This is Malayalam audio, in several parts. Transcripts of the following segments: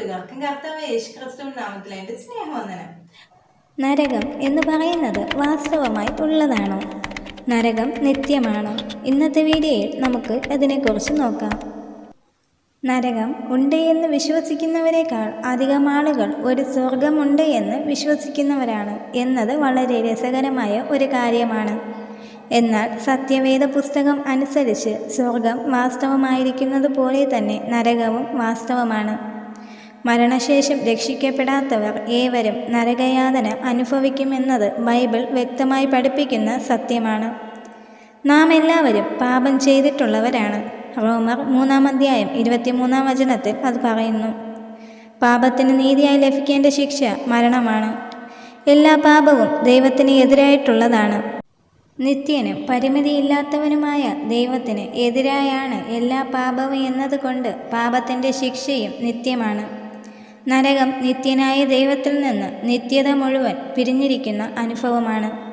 കൂട്ടുകാർക്കും കർത്താവ് യേശു ക്രിസ്തുവിൻ നാമത്തിൽ എന്റെ സ്നേഹവന്ദനം. നരകം എന്ന് പറയുന്നത് വാസ്തവമായി ഉള്ളതാണോ. നരകം നിത്യമാണോ. ഇന്നത്തെ വീഡിയോയിൽ നമുക്ക് അതിനെക്കുറിച്ച് നോക്കാം. നരകം ഉണ്ട് എന്ന് വിശ്വസിക്കുന്നവരെക്കാൾ അധികം ആളുകൾ ഒരു സ്വർഗമുണ്ട് എന്ന് വിശ്വസിക്കുന്നവരാണ് എന്നത് വളരെ രസകരമായ ഒരു കാര്യമാണ്. എന്നാൽ സത്യവേദ പുസ്തകം അനുസരിച്ച് സ്വർഗം വാസ്തവമായിരിക്കുന്നത് പോലെ തന്നെ നരകവും വാസ്തവമാണ്. മരണശേഷം രക്ഷിക്കപ്പെടാത്തവർ ഏവരും നരകയാതന അനുഭവിക്കുമെന്നത് ബൈബിൾ വ്യക്തമായി പഠിപ്പിക്കുന്ന സത്യമാണ്. നാം എല്ലാവരും പാപം ചെയ്തിട്ടുള്ളവരാണ്. റോമർ മൂന്നാം അധ്യായം ഇരുപത്തിമൂന്നാം വചനത്തിൽ അത് പറയുന്നു. പാപത്തിന് നീതിയായി ലഭിക്കേണ്ട ശിക്ഷ മരണമാണ്. എല്ലാ പാപവും ദൈവത്തിന് എതിരായിട്ടുള്ളതാണ്. നിത്യനും പരിമിതിയില്ലാത്തവനുമായ ദൈവത്തിന് എതിരായാണ് എല്ലാ പാപവും എന്നതുകൊണ്ട് പാപത്തിന്റെ ശിക്ഷയും നിത്യമാണ്. നരകം നിത്യനായ ദൈവത്തിൽ നിന്ന് നിത്യത മുഴുവൻ പിരിഞ്ഞിരിക്കുന്ന അനുഭവമാണ്.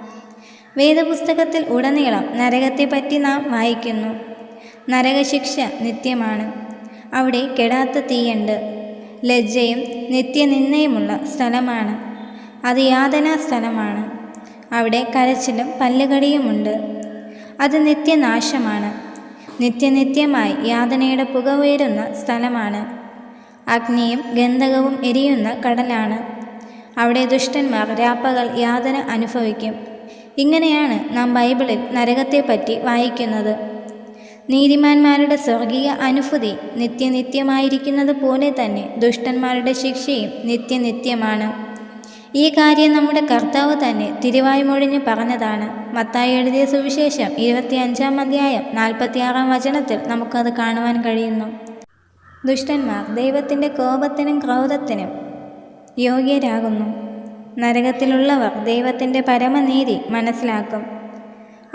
വേദപുസ്തകത്തിൽ ഉടനീളം നരകത്തെപ്പറ്റി നാം വായിക്കുന്നു. നരകശിക്ഷ നിത്യമാണ്. അവിടെ കെടാത്ത തീയുണ്ട്. ലജ്ജയും നിത്യനിന്ദയുമുള്ള സ്ഥലമാണ്. അത് യാതനാ സ്ഥലമാണ്. അവിടെ കരച്ചിലും പല്ലുകടിയുമുണ്ട്. അത് നിത്യനാശമാണ്. നിത്യനിത്യമായി യാതനയുടെ പുക ഉയരുന്ന സ്ഥലമാണ്. അഗ്നിയും ഗന്ധകവും എരിയുന്ന കടലാണ്. അവിടെ ദുഷ്ടന്മാർ രാപ്പകൽ യാതന അനുഭവിക്കും. ഇങ്ങനെയാണ് നാം ബൈബിളിൽ നരകത്തെപ്പറ്റി വായിക്കുന്നത്. നീതിമാന്മാരുടെ സ്വർഗീയ അനുഭൂതി നിത്യനിത്യമായിരിക്കുന്നത് പോലെ തന്നെ ദുഷ്ടന്മാരുടെ ശിക്ഷയും നിത്യനിത്യമാണ്. ഈ കാര്യം നമ്മുടെ കർത്താവ് തന്നെ തിരുവായ്മൊഴിഞ്ഞ് പറഞ്ഞതാണ്. മത്തായി എഴുതിയ സുവിശേഷം ഇരുപത്തിയഞ്ചാം അധ്യായം നാൽപ്പത്തിയാറാം വചനത്തിൽ നമുക്കത് കാണുവാൻ കഴിയുന്നു. ദുഷ്ടന്മാർ ദൈവത്തിന്റെ കോപത്തിനും ക്രോധത്തിനും യോഗ്യരാകുന്നു. നരകത്തിലുള്ളവർ ദൈവത്തിന്റെ പരമനീതി മനസ്സിലാക്കും.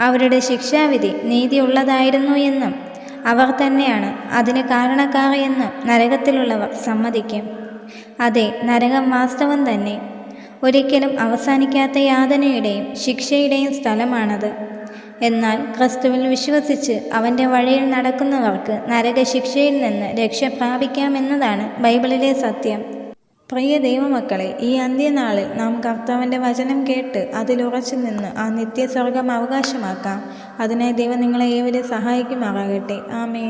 അവരുടെ ശിക്ഷാവിധി നീതിയുള്ളതായിരുന്നു എന്നും അവർ തന്നെയാണ് അതിന് കാരണക്കാർ എന്നും നരകത്തിലുള്ളവർ സമ്മതിക്കും. അതെ നരകം വാസ്തവം തന്നെ. ഒരിക്കലും അവസാനിക്കാത്ത യാതനയുടെയും ശിക്ഷയുടെയും സ്ഥലമാണത്. എന്നാൽ ക്രിസ്തുവിൽ വിശ്വസിച്ച് അവന്റെ വഴിയിൽ നടക്കുന്നവർക്ക് നരകശിക്ഷയിൽ നിന്ന് രക്ഷ പ്രാപിക്കാമെന്നതാണ് ബൈബിളിലെ സത്യം. പ്രിയ ദൈവമക്കളെ ഈ അന്ത്യനാളിൽ നാം കർത്താവിന്റെ വചനം കേട്ട് അതിലുറച്ചു നിന്ന് ആ നിത്യസ്വർഗം അവകാശമാക്കാം. അതിനായി ദൈവം നിങ്ങളെ ഏവരെ സഹായിക്കുമാറാകട്ടെ. ആമേ